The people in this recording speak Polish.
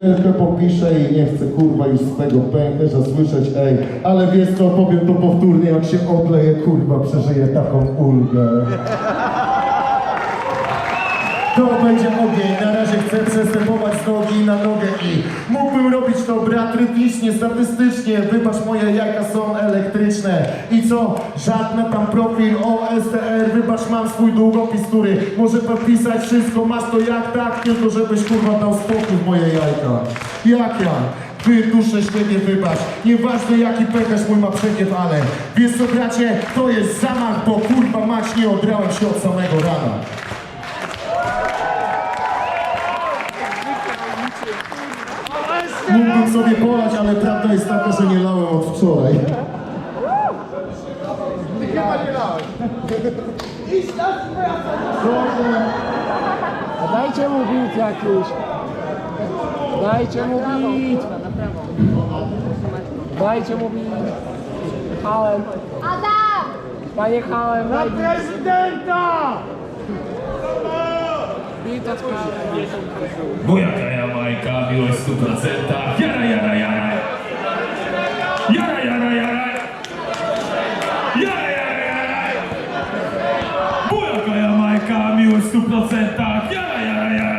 Tylko popiszę i nie chcę kurwa już z tego pęcherza słyszeć, ej, ale wiesz co, powiem to powtórnie, jak się odleję, kurwa, przeżyję taką ulgę. To będzie ogień, na razie chcę przestępować z nogi na nogę i mógłbym robić to brat rytmicznie, statystycznie, wybacz moje jajka są elektryczne. I co, żadne tam profil OSTR, wybacz mam swój długopis, który może podpisać wszystko, masz to jak tak, tylko żebyś kurwa dał spokój moje jajka. Jak ja? Wy dusze świetnie wybacz, nieważne jaki pęcherz mój ma przekiew, ale wiesz co bracie, to jest zamach, bo kurwa mać nie odrałem się od samego rana. Mógłbym sobie polać, ale prawda jest taka, że nie lałem od wczoraj. A dajcie mu bit jakiś. Dajcie mu bit. Dajcie mu bit. Hałem. Adam! Panie Hałem, Bujaka Jamajka, miłość w 100%. Jara, jara, jara. Jara, jara, jara. Jara, jara, jara. Bujaka Jamajka, miłość w 100%. Jara, jara, jara.